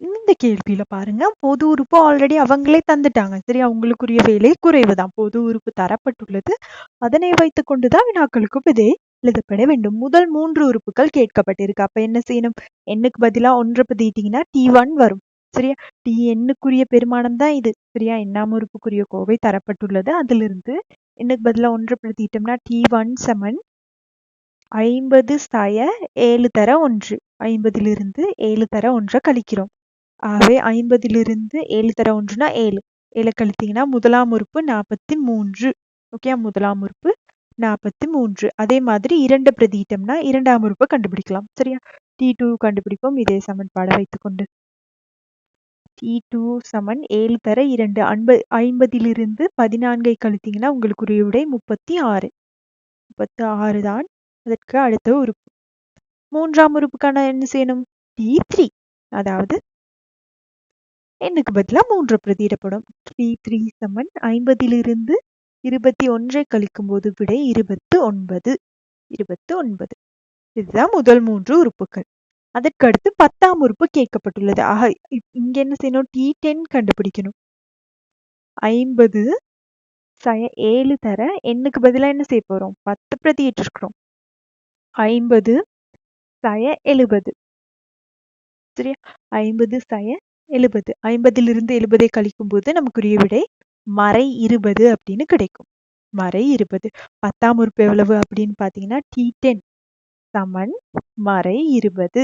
இந்த கேள்வியில பாருங்க. பொது உறுப்பு ஆல்ரெடி அவங்களே தந்துட்டாங்க. சரி அவங்களுக்குரிய வேலை குறைவுதான். பொது உறுப்பு தரப்பட்டுள்ளது. அதனை வைத்துக் கொண்டுதான் வினாக்களுக்கு விதை எழுதப்பட வேண்டும். முதல் மூன்று உறுப்புகள் கேட்கப்பட்டிருக்கு. அப்ப என்ன செய்யணும்? எண்ணுக்கு பதிலா ஒன்றை பதிட்டீங்கன்னா டி ஒன் வரும். சரியா? டி எண்ணுக்குரிய பெருமானம் தான் இது. சரியா? எண்ணாம் உறுப்புக்குரிய கோவை தரப்பட்டுள்ளது. அதிலிருந்து எண்ணுக்கு பதிலா ஒன்று பிரதிட்டோம்னா டி ஒன் செமன். ஐம்பது சாய ஏழு தர ஒன்று. ஐம்பதிலிருந்து ஏழு தர ஒன்றை கழிக்கிறோம். ஆகவே ஐம்பதிலிருந்து ஏழு தர ஒன்றுனா ஏழு. ஏழு கழித்தீங்கன்னா முதலாம் உறுப்பு நாற்பத்தி மூன்று ஓகே முதலாம் உறுப்பு நாற்பத்தி மூன்று அதே மாதிரி இரண்டு பிரதீட்டம்னா இரண்டாம் உறுப்பை கண்டுபிடிக்கலாம். சரியா? டி டூ கண்டுபிடிப்போம். இதே சமன்பாடை வைத்துக்கொண்டு. டி டூ சமன் ஏழு தர இரண்டு. அன்ப ஐம்பதிலிருந்து பதினான்கை கழித்தீங்கன்னா உங்களுக்குரிய விடை முப்பத்தி ஆறு முப்பத்தி ஆறு தான் அதற்கு அடுத்த உறுப்பு. மூன்றாம் உறுப்புக்கான என்ன செய்யணும்? டி த்ரீ அதாவது எண்ணுக்கு பதிலாக மூன்று பிரதியிடப்படும். த்ரீ த்ரீ சமன் ஐம்பதிலிருந்து இருபத்தி ஒன்றை கழிக்கும் போது விடை இருபத்து ஒன்பது இருபத்து ஒன்பது இதுதான் முதல் மூன்று உறுப்புகள். அதற்கு அடுத்து பத்தாம் உறுப்பு கேட்கப்பட்டுள்ளது. ஆக இங்க என்ன செய்யணும்? டி டென் கண்டுபிடிக்கணும். ஐம்பது சய ஏழு தர எண்ணுக்கு பதிலாக என்ன செய்ய போறோம்? பத்து பிரதியிட்டிருக்கிறோம். ஐம்பது சய எழுபது. சரியா? ஐம்பது சய எழுபது. ஐம்பதிலிருந்து எழுபதை கழிக்கும் போது நமக்குரிய விடை மறை இருபது அப்படின்னு கிடைக்கும். மறை இருபது. பத்தாம் உறுப்பு எவ்வளவு அப்படின்னு பாத்தீங்கன்னா டி டென் சமன் மறை இருபது.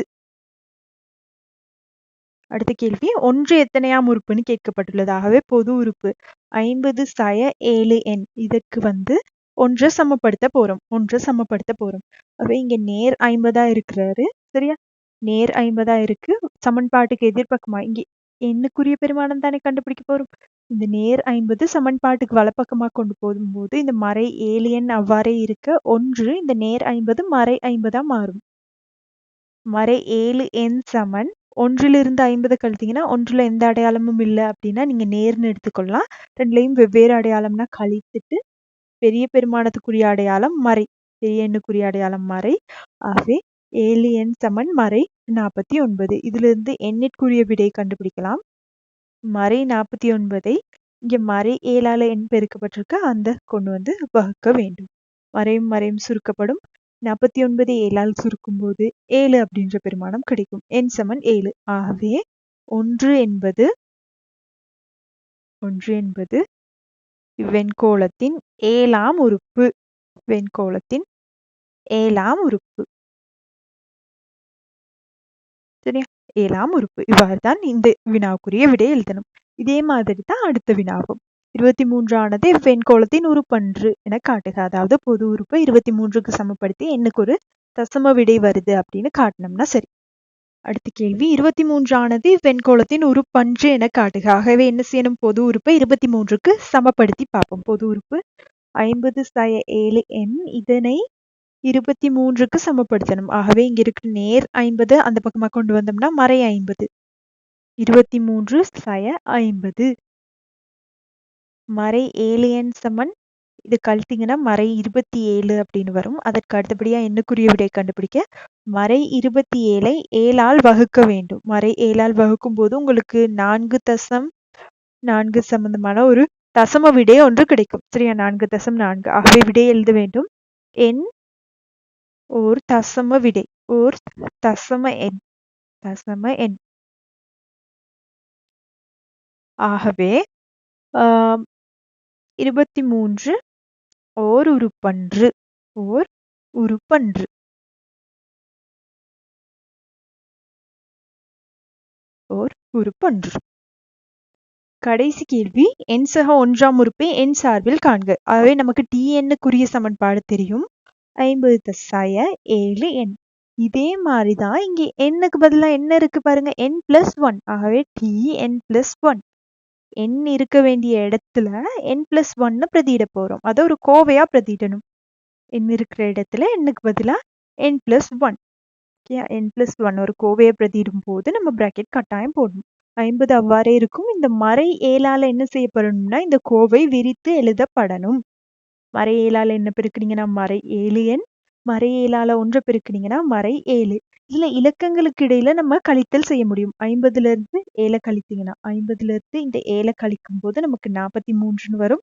அடுத்த கேள்வி. ஒன்று எத்தனையாம் உறுப்புன்னு கேட்கப்பட்டுள்ளதாகவே பொது உறுப்பு. ஐம்பது சய ஏழு எண். இதற்கு வந்து ஒன்றை சமப்படுத்த போறோம். ஒன்றை சமப்படுத்த போறோம். அப்போ இங்க நேர் ஐம்பதா இருக்கிறாரு. சரியா? நேர் ஐம்பதா இருக்கு. சமன்பாட்டுக்கு எதிர்பக்கமா இங்கே எண்ணுக்குரிய பெருமானம் தானே கண்டுபிடிக்க போறோம்? இந்த நேர் ஐம்பது சமன்பாட்டுக்கு வலப்பக்கமாக கொண்டு போகும்போது இந்த மறை ஏழு எண் அவ்வாறே இருக்க ஒன்று இந்த நேர் ஐம்பது மறை ஐம்பதா மாறும். மறை ஏழு எண் சமன் ஒன்றிலிருந்து ஐம்பது கழித்தீங்கன்னா ஒன்றுல எந்த அடையாளமும் இல்லை அப்படின்னா நீங்க நேர்னு எடுத்துக்கொள்ளலாம். ரெண்டுலையும் வெவ்வேறு அடையாளம்னா கழித்துட்டு பெரிய பெருமானத்துக்குரிய அடையாளம் மறை பெரிய எண்ணுக்குரிய அடையாளம் மறை. ஆகவே ஏழு எண் சமன் மறை நாற்பத்தி ஒன்பது. இதிலிருந்து எண்ணிற்குரிய விடை கண்டுபிடிக்கலாம். மறை நாற்பத்தி ஒன்பதை இங்கே மறை ஏழால எண் பெருக்கப்பட்டிருக்க. அந்த கொண்டு வந்து வகுக்க வேண்டும். மறையும் மறையும் சுருக்கப்படும். நாற்பத்தி ஒன்பது ஏழால் சுருக்கும் போது ஏழு அப்படின்ற பெருமானம் கிடைக்கும். எண் சமன் ஏழு. ஆகவே ஒன்று என்பது ஒன்று என்பது வெண்கோளத்தின் ஏழாம் உறுப்பு. வெண்கோளத்தின் ஏழாம் உறுப்பு. சரியா ஏழாம் உறுப்பு. இவ்வாறு தான் இந்த வினாவுக்குரிய விடை எழுதணும். இதே மாதிரி தான் அடுத்த வினாவும். இருபத்தி மூன்றானது வெண்கோளத்தின் உறுப்பன்று என காட்டுக. அதாவது பொது உறுப்பை இருபத்தி மூன்றுக்கு சமப்படுத்தி எனக்கு ஒரு தசம விடை வருது அப்படின்னு காட்டினோம்னா சரி. அடுத்த கேள்வி. இருபத்தி மூன்றானது வெண்கோளத்தின் உறுப்பன்று என காட்டுக. ஆகவே என்ன செய்யணும்? பொது உறுப்பை இருபத்தி மூன்றுக்கு சமப்படுத்தி பார்ப்போம். பொது உறுப்பு ஐம்பது சய ஏழு எண். இதனை இருபத்தி மூன்றுக்கு சமப்படுத்தணும். ஆகவே இங்க இருக்கிற நேர் ஐம்பது அந்த பக்கமா கொண்டு வந்தோம்னா மறை ஐம்பது. இருபத்தி மூன்று சய ஐம்பது. மறை ஏலியன் சமன். இது கழித்தீங்கன்னா மறை இருபத்தி ஏழு அப்படின்னு வரும். அதற்கு அடுத்தபடியா என்னக்குரிய விடை கண்டுபிடிக்க? மறை இருபத்தி ஏழை ஏழால் வகுக்க வேண்டும். மறை ஏழால் வகுக்கும் போது உங்களுக்கு நான்கு தசம் நான்கு சம்பந்தமான ஒரு தசம விடை ஒன்று கிடைக்கும். சரியா? நான்கு தசம் நான்கு. ஆகவே விடை எழுத வேண்டும். எண் ஓர் தசம விடை ஓர் தசம எண் தசம எண் ஆகவே ஆஹ் இருபத்தி மூன்று ஓர் உருப்பன்று ஓர் உருப்பன்று ஓர் உறுப்பன்று கடைசி கேள்வி என் சக ஒன்றாம் உறுப்பை என் சார்பில் காண்க ஆகவே நமக்கு டிஎன்னுக்குரிய சமன்பாடு தெரியும் ஐம்பது தசாய ஏழு எண். இதே மாதிரி தான் இங்கே எண்ணுக்கு பதிலாக என்ன இருக்கு பாருங்க? என் பிளஸ் ஒன் ஆகவே டி என் பிளஸ் ஒன் எண் இருக்க வேண்டிய இடத்துல என் பிளஸ் ஒன்னு பிரதியிட போறோம். அதை ஒரு கோவையா பிரதியிடணும். எண் இருக்கிற இடத்துல எண்ணுக்கு பதிலாக N plus one N plus one ஒரு கோவையை பிரதியிடும் போது நம்ம பிராக்கெட் கட்டாயம் போடணும். ஐம்பது அவ்வாறே இருக்கும். இந்த மறை ஏழால என்ன செய்யப்படணும்னா இந்த கோவை விரித்து எழுதப்படணும். மறை என்ன பெருக்குனீங்கன்னா மறை ஏழு எண் மறை ஒன்றை பெருக்குனீங்கன்னா மறை ஏழு இதுல இலக்கங்களுக்கு இடையில நம்ம கழித்தல் செய்ய முடியும். 50ல இருந்து 7 கழித்தீங்கன்னா, 50ல இருந்து இந்த 7 கழிக்கும்போது நமக்கு 43ன்னு வரும்.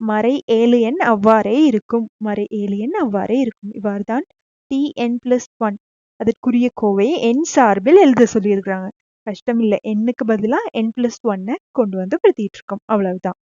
மறை ஏழு எண் அவ்வாறே இருக்கும். மறை ஏழு எண் அவ்வாறே இருக்கும். இவ்வாறு தான் டி என் பிளஸ் ஒன் அதற்குரிய கோவையை என் சார்பில் எழுத சொல்லியிருக்கிறாங்க. கஷ்டம் இல்லை எண்ணுக்கு பதிலாக என் பிளஸ் ஒன்னை கொண்டு வந்து பிரதிட்டு இருக்கோம். அவ்வளவுதான்.